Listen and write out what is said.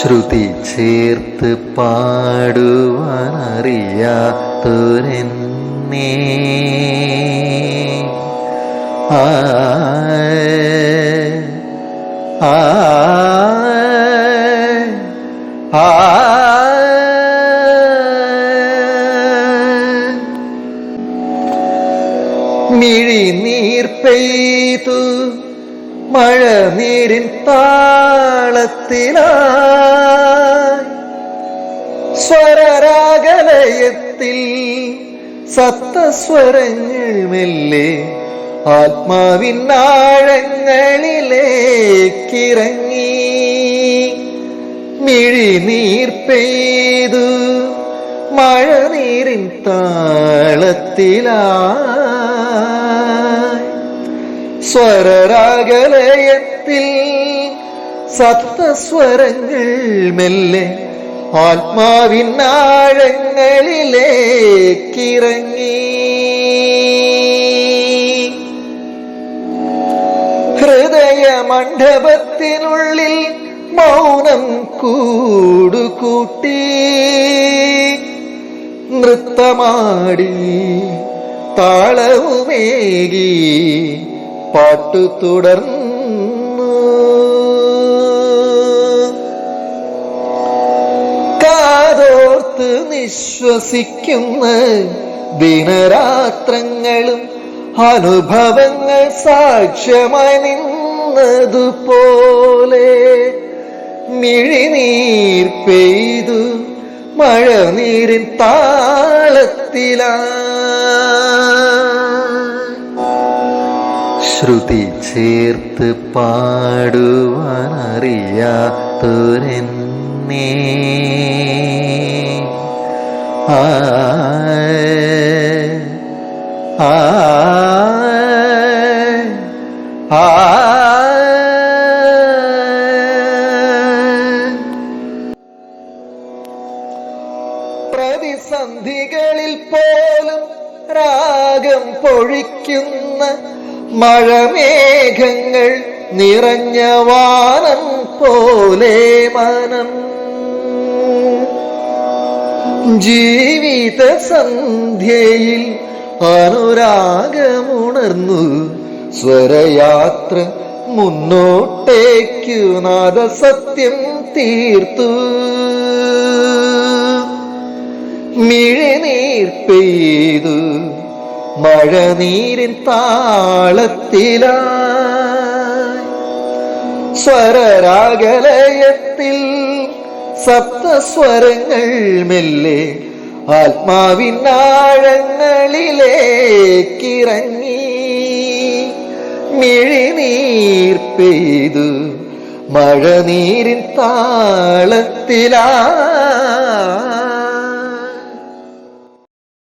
ശ്രുതി ചേർത്ത് പാടുവാനറിയാത്തൊരെന്നെ ആ ആ നീർ പെയ്തു മഴ നീരിൻ താളത്തിലായി സ്വരരാഗലയത്തിൽ സപ്തസ്വരങ്ങൾ മെല്ലെ ആത്മാവിനാഴങ്ങളിലേക്കിറങ്ങി മിഴിനീർ പെയ്തു മഴ നീരിൻ താളത്തിലാ സ്വരരാഗലയത്തിൽ സപ്തസ്വരങ്ങൾ മെല്ലെ ആത്മാവിനാഴങ്ങളിലേക്കിറങ്ങി. ഹൃദയ മണ്ഡപത്തിനുള്ളിൽ മൗനം കൂടുകൂട്ടി. നൃത്തമാടി താളവുമേകി പാട്ടു തുടർന്നു കാതോർത്ത് നിശ്വസിക്കുന്ന ദിനരാത്രങ്ങളും അനുഭവങ്ങൾ സാക്ഷ്യമായി നിന്നതുപോലെ മിഴിനീർ പെയ്തു മഴ നീരിൻ താളത്തിലാ. ശ്രുതി ചേർത്ത് പാടുവാനറിയാത്തൊരെന്നെ ആ ആ. പ്രതിസന്ധികളിൽ പോലും രാഗം പൊഴിക്കുന്ന മഴമേഘങ്ങൾ നിറഞ്ഞ വാനം പോലെ മനം. ജീവിത സന്ധ്യയിൽ അനുരാഗമുണർന്നു. സ്വരയാത്ര മുന്നോട്ടേക്കു നാദസത്യം തീർത്തു. മിഴിനീർ പെയ്തു മഴ നീരിൻ താളത്തിലാ സ്വരരാഗലയത്തിൽ സപ്തസ്വരങ്ങൾ മെല്ലെ ആത്മാവിനാഴങ്ങളിലേക്കിറങ്ങി. മിഴിനീർ പെയ്തു മഴ നീരിൻ താളത്തിലായി